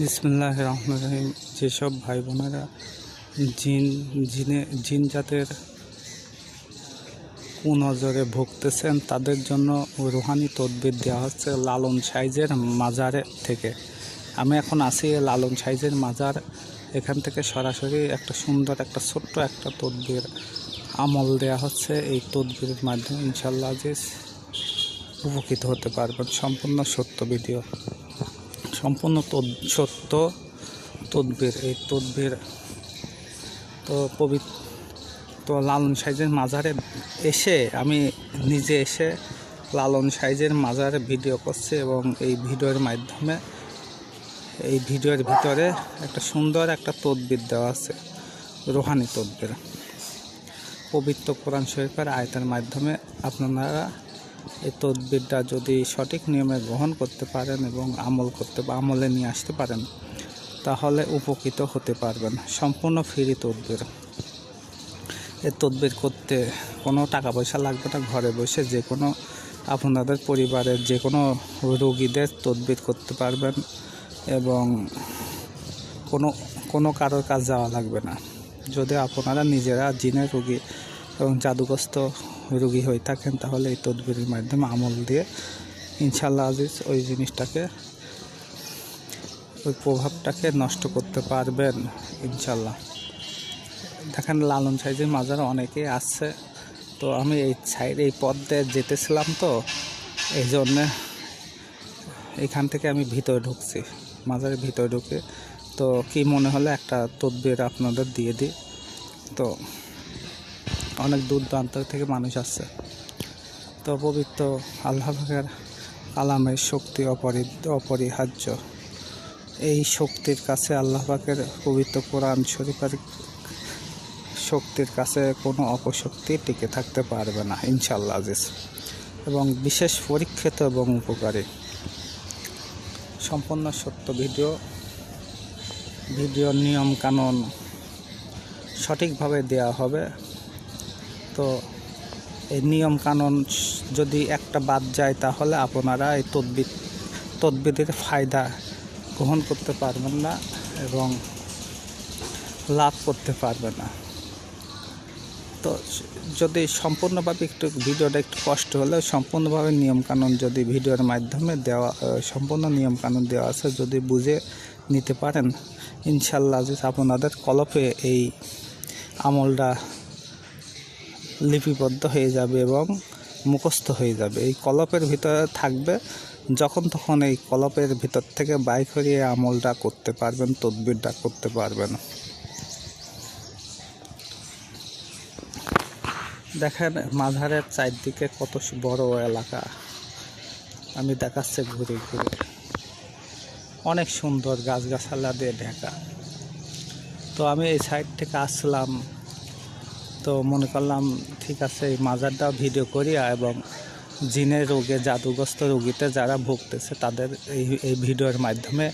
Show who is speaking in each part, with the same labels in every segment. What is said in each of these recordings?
Speaker 1: বিসমুল্লাহ রহমান রহিম। যেসব ভাই বোনেরা জিন, জিনে, জিন জাতের কুনজরে ভুগতেছেন, তাদের জন্য রুহানি তদবির দেওয়া হচ্ছে লালন সাইজের মাজারে থেকে। আমি এখন আছি লালন সাইজের মাজার। এখান থেকে সরাসরি একটা সুন্দর, একটা ছোট্ট একটা তদবির আমল দেওয়া হচ্ছে। এই তদবিরের মাধ্যমে ইনশাল্লাহ যে উপকৃত হতে পারবেন। সম্পূর্ণ সত্য ভিডিও। সম্পূর্ণ সত্য তদবির। এই তদবির তো পবিত্র তো লালন সাইজের মাজারে এসে, আমি নিজে এসে লালন সাইজের মাজারে ভিডিও করছি এবং এই ভিডিওর মাধ্যমে এই ভিডিওর ভিতরে একটা সুন্দর একটা তদবির দেওয়া আছে, রোহানি তদবির। পবিত্র কোরআন শরীফের আয়তের মাধ্যমে আপনারা এই তদবিরটা যদি সঠিক নিয়মে গ্রহণ করতে পারেন এবং আমল করতে আমলে নিয়ে আসতে পারেন, তাহলে উপকৃত হতে পারবেন। সম্পূর্ণ ফ্রি তদবির। এ তদবির করতে কোনো টাকা পয়সা লাগবে না, ঘরে বসে যে কোনো আপনাদের পরিবারের যে কোনো রোগীদের তদবির করতে পারবেন এবং কোনো কোনো কারোর কাজ যাওয়া লাগবে না। যদি আপনারা নিজেরা জিনের রোগী এবং জাদুগ্রস্ত রোগী হয়ে থাকেন, তাহলে এই তদবিরের মাধ্যমে আমল দিয়ে ইনশাল্লাহ আজিজ ওই জিনিসটাকে, ওই প্রভাবটাকে নষ্ট করতে পারবেন ইনশাল্লাহ দেখেন লালন সাইজের মাজার অনেকেই আসছে তো আমি এই সাইড, এই পথ দিয়ে যেতেছিলাম তো, এই জন্যে এখান থেকে আমি ভিতরে ঢুকছি, মাজারের ভিতরে ঢুকে। তো কি মনে হলো একটা তদবির আপনাদের দিয়ে দিই? তো অনেক দূর দূরান্ত থেকে মানুষ আসছে। তো পবিত্র আল্লাহ পাকের কালামের শক্তি অপরি অপরিহার্য। এই শক্তির কাছে আল্লাহ পাকের পবিত্র কোরআন শরীফের শক্তির কাছে কোনো অপশক্তি টিকে থাকতে পারবে না ইনশাল্লাহ আজিজ। এবং বিশেষ পরীক্ষিত এবং উপকারী। সম্পূর্ণ সত্য ভিডিও ভিডিও নিয়ম কানুন সঠিকভাবে দেওয়া হবে। তো এই নিয়ম কানুন যদি একটা বাদ যায়, তাহলে আপনারা এই তদবির, তদবিরের ফায়দা গ্রহণ করতে পারবেন না এবং লাভ করতে পারবেন না। তো যদি সম্পূর্ণভাবে একটু ভিডিওটা একটু কষ্ট হলে সম্পূর্ণভাবে নিয়মকানুন যদি ভিডিওর মাধ্যমে দেওয়া সম্পূর্ণ নিয়মকানুন দেওয়া আছে, যদি বুঝে নিতে পারেন ইনশাল্লাহ আপনাদের কলপে এই আমলটা লিপিবদ্ধ হয়ে যাবে এবং মুখস্থ হয়ে যাবে। এই কলপের ভিতরে থাকবে, যখন তখন এই কলপের ভিতর থেকে বাইক করিয়ে আমলটা করতে পারবেন, তদবিরটা করতে পারবেন। দেখেন, মাঝারের চারদিকে কত বড় এলাকা। আমি দেখাচ্ছে ঘুরে ঘুরে। অনেক সুন্দর গাছগাছালা দিয়ে ঢাকা। তো আমি এই সাইড থেকে আসলাম। তো মনে করলাম, ঠিক আছে, এই মাজারটাও ভিডিও করি এবং জিনের রোগে, জাদুগ্রস্ত রোগীতে যারা ভুগতেছে, তাদের এই এই ভিডিওর মাধ্যমে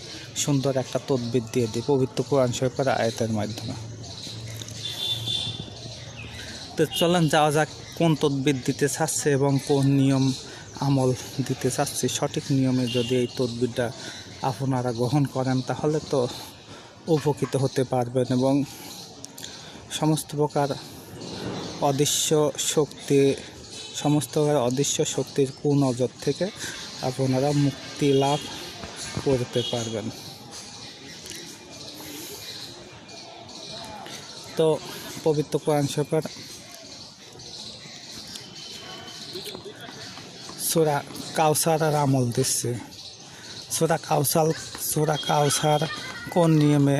Speaker 1: সুন্দর একটা তদবির দিয়ে দিই, পবিত্র কোরআন শরীফের আয়তের মাধ্যমে। তো চলেন, যাওয়া যাক কোন তদবির দিতে চাচ্ছে এবং কোন নিয়ম আমল দিতে চাচ্ছে। সঠিক নিয়মে যদি এই তদবিরটা আপনারা গ্রহণ করেন, তাহলে তো উপকৃত হতে পারবেন এবং সমস্ত প্রকার অদৃশ্য শক্তি, সমস্ত অদৃশ্য শক্তির কুনজর থেকে আপনারা মুক্তি লাভ করতে পারবেন। তো পবিত্র কোরআন শরীফের সুরা কাউসার আর আমল দিচ্ছে। সুরা কাউসাল সুরা কাউসার কোন নিয়মে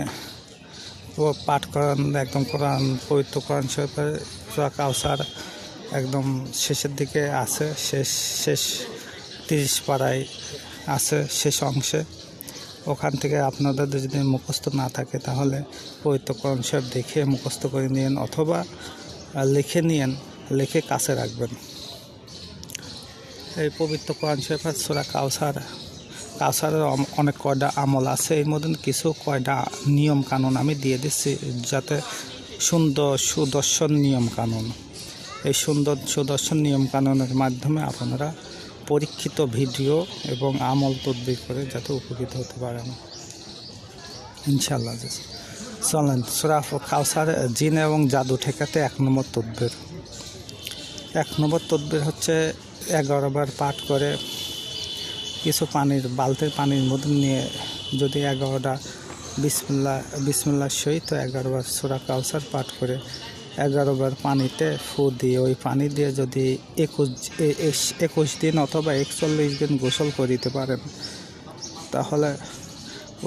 Speaker 1: পাঠ করান, একদম কোরআন, পবিত্র কোরআন শরীফের সুরা কাউসার একদম শেষের দিকে আছে, শেষ শেষ তিরিশ পাড়ায় আছে শেষ অংশে। ওখান থেকে আপনাদের যদি মুখস্থ না থাকে তাহলে পবিত্র কোরআন শরীফ দেখে মুখস্থ করে নিন অথবা লিখে নিন লিখে কাছে রাখবেন। এই পবিত্র কোরআন শরীফের সুরা কাউসার কাউসারের অনেক কয়টা আমল আছে, এর মধ্যে কিছু কয়টা নিয়ম কানুন আমি দিয়ে দিচ্ছি যাতে সুন্দর সুদর্শন নিয়ম কানুন এই সুন্দর সুদর্শন নিয়ম কানুনের মাধ্যমে আপনারা পরীক্ষিত ভিডিও এবং আমল তদবির করে যাতে উপকৃত হতে পারেন। ইনশাল্লাহ চলেন, সুরা কাউসার জিন এবং জাদু ঠেকাতে এক নম্বর তদ্বির। এক নম্বর তদ্বির হচ্ছে এগারো বার পাঠ করে কিছু পানির, বালতির পানির মধ্যে নিয়ে যদি এগারোটা বিসমুল্লাহ বিসমুল্লাহ সহিত এগারো বার সুরা কাউসার পাঠ করে এগারোবার পানিতে ফু দিয়ে, ওই পানি দিয়ে যদি একুশ একুশ দিন অথবা একচল্লিশ দিন গোসল করিতে পারেন, তাহলে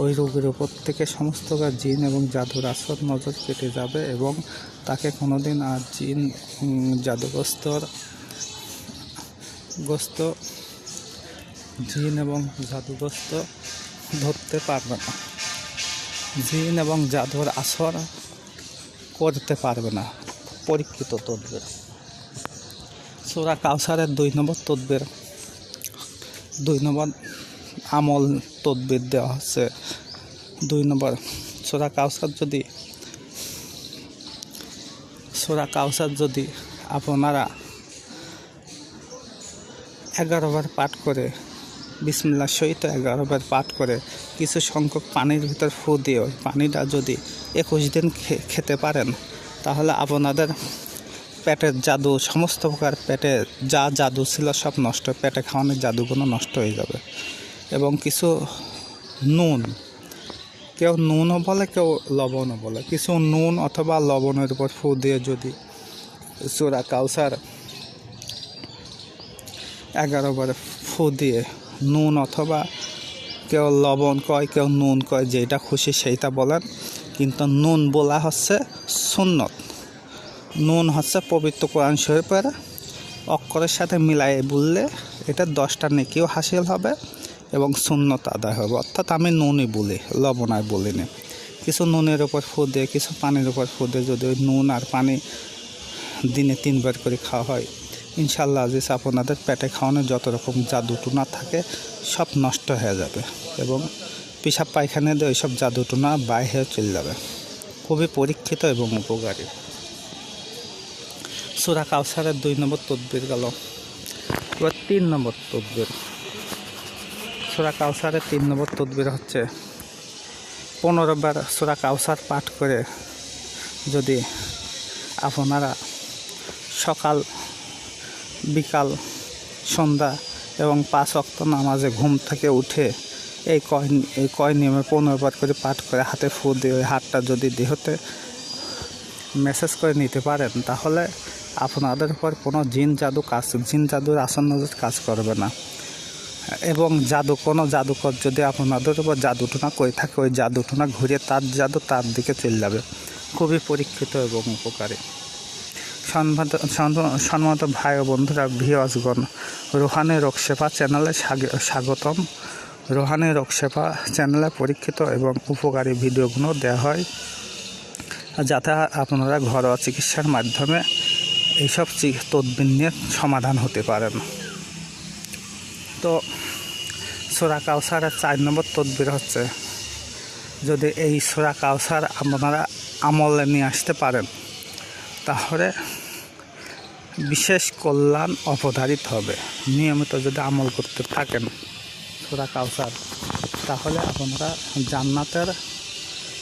Speaker 1: ওই রোগের উপর থেকে সমস্ত জিন এবং জাদুর আসর নজর কেটে যাবে এবং তাকে কোনোদিন আর জিন জাদুগ্রস্তর, গ্রস্ত জিন এবং জাদুগ্রস্ত ধরতে পারবে না। জিন এবং জাদুর আসর করতে পারবে না। পরীক্ষিত তদ্বের। সুরা কাউসারের দুই নম্বর তদ্বের। দুই নম্বর আমল তদ্বির দেওয়া হচ্ছে। দুই নম্বর সোরা কাউসার যদি সোরা কাউসার যদি আপনারা এগারো বার পাঠ করে বিসমিল্লার সহিত এগারোবার পাঠ করে কিছু সংখ্যক পানির ভিতর ফু দিয়ে ওই পানিটা যদি একুশ দিন খেতে পারেন, তাহলে আপনাদের পেটের জাদু, সমস্ত প্রকার পেটে যা জাদু ছিল সব নষ্ট, পেটে খাওয়ানোর জাদুগুলো নষ্ট হয়ে যাবে। এবং কিছু নুন, কেউ নুনও বলে, কেউ লবণও বলে। কিছু নুন অথবা লবণের উপর ফু দিয়ে যদি চোরা কাউসার এগারো বার ফু দিয়ে নুন অথবা কেউ লবণ কয়, কেউ নুন কয় যেটা খুশি সেইটা বলেন। কিন্তু নুন বলা হচ্ছে সুন্নত। নুন হচ্ছে পবিত্র কোরআন শরীফের অক্ষরের সাথে মিলাই বললে এটা দশটা নেকিও হাসিল হবে এবং শূন্যতা আদায় হবে। অর্থাৎ আমি নুনই বলি লবণায় বলিনি। কিছু নুনের উপর ফু দিয়ে, কিছু পানির উপর ফু দিয়ে যদি ওই নুন আর পানি দিনে তিনবার করে খাওয়া হয় ইনশাল্লাহ আজিজ আপনাদের পেটে খাওয়ানোর যত রকম জাদুটুনা থাকে, সব নষ্ট হয়ে যাবে এবং পেশাব পায়খানা দিয়ে ওইসব জাদুটুনা বাই হয়ে চলে যাবে। খুবই পরীক্ষিত এবং উপকারী। সুরা কাউসারের দুই নম্বর তদ্বির গেল। এবার তিন নম্বর তদ্বির। সুরা কাউসারের তিন নম্বর তদ্বির হচ্ছে, পনেরো বার সুরা কাউসার পাঠ করে যদি আপনারা সকাল বিকাল, সন্ধ্যা এবং পাঁচ অক্ত নামাজে ঘুম থেকে উঠে এই কয় এই কয় নিয়মে পনেরো বার করে পাঠ করে হাতে ফু দিয়ে ওই হাতটা যদি দেহতে মেসেজ করে নিতে পারেন, তাহলে আপনাদের উপর কোনো জিন জাদু কাজ, জিন জাদুর আসন্ন কাজ করবে না। এবং জাদু, কোনো জাদুকর যদি আপনাদের উপর জাদুটনা করে থাকে, ওই জাদুটনা ঘুরে তার জাদু তার দিকে চলে যাবে। খুবই পরীক্ষিত এবং উপকারী। সম্মানিত ভাই ও বন্ধুরা ভিওয়াসগণ রোহানি রোগসেবা চ্যানেলে স্বাগ- স্বাগতম। রোহানি রোগসেবা চ্যানেলে পরীক্ষিত এবং উপকারী ভিডিওগুলো দেওয়া হয়, যাতে আপনারা ঘরোয়া চিকিৎসার মাধ্যমে এইসব তদবির নিয়ে সমাধান হতে পারেন। তো সোরা কাউসারের চার নম্বর তদবির হচ্ছে, যদি এই সোরা কাউসার আপনারা আমলে নিয়ে আসতে পারেন, তাহলে বিশেষ কল্যাণ অবধারিত হবে। নিয়মিত যদি আমল করতে থাকেন সোরা কাউসার, তাহলে আপনারা জান্নাতের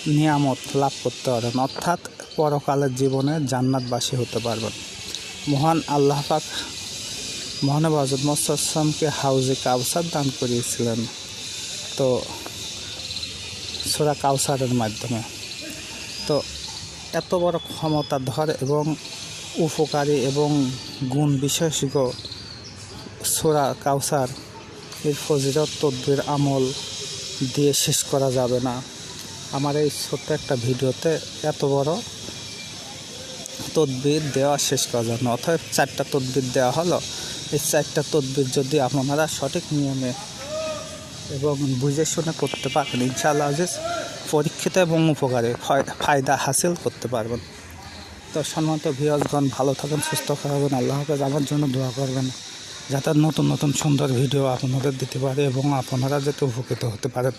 Speaker 1: নিয়ামত লাভ করতে পারবেন। অর্থাৎ পরকালের জীবনে জান্নাতবাসী হতে পারবেন। মহান আল্লাহ পাক মহানব হজরত মোসামকে হাউজে কাউসার দান করিয়েছিলেন। তো সোরা কাউসারের মাধ্যমে। তো এত বড় ক্ষমতাধর এবং উপকারী এবং গুণ বিশেষজ্ঞ সোরা কাউসার এর ফজিরত তদ্বির আমল দিয়ে শেষ করা যাবে না। আমার এই ছোট্ট একটা ভিডিওতে এত বড় তদবির দেওয়া শেষ করা যাবে না অর্থাৎ চারটা তদবির দেওয়া হলো। এই চারটা তদবির যদি আপনারা সঠিক নিয়মে এবং বুঝে শুনে করতে পারেন, ইনশাআল্লাহ পরীক্ষিত এবং উপকারে ফয়- ফায়দা হাসিল করতে পারবেন। তো সম্মানিত ভিওসগণ ভালো থাকেন, সুস্থ থাকবেন আল্লাহ হাফেজ আমার জন্য দোয়া করবেন। যাতে নতুন নতুন সুন্দর ভিডিও আপনাদের দিতে পারে এবং আপনারা যাতে উপকৃত হতে পারেন।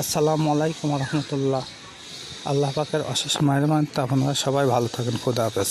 Speaker 1: আসসালামু আলাইকুম রহমতুল্লাহ আল্লাহ পাকের অশেষ মায়ের মানতে আপনারা সবাই ভালো থাকেন। খুদা হাফেজ।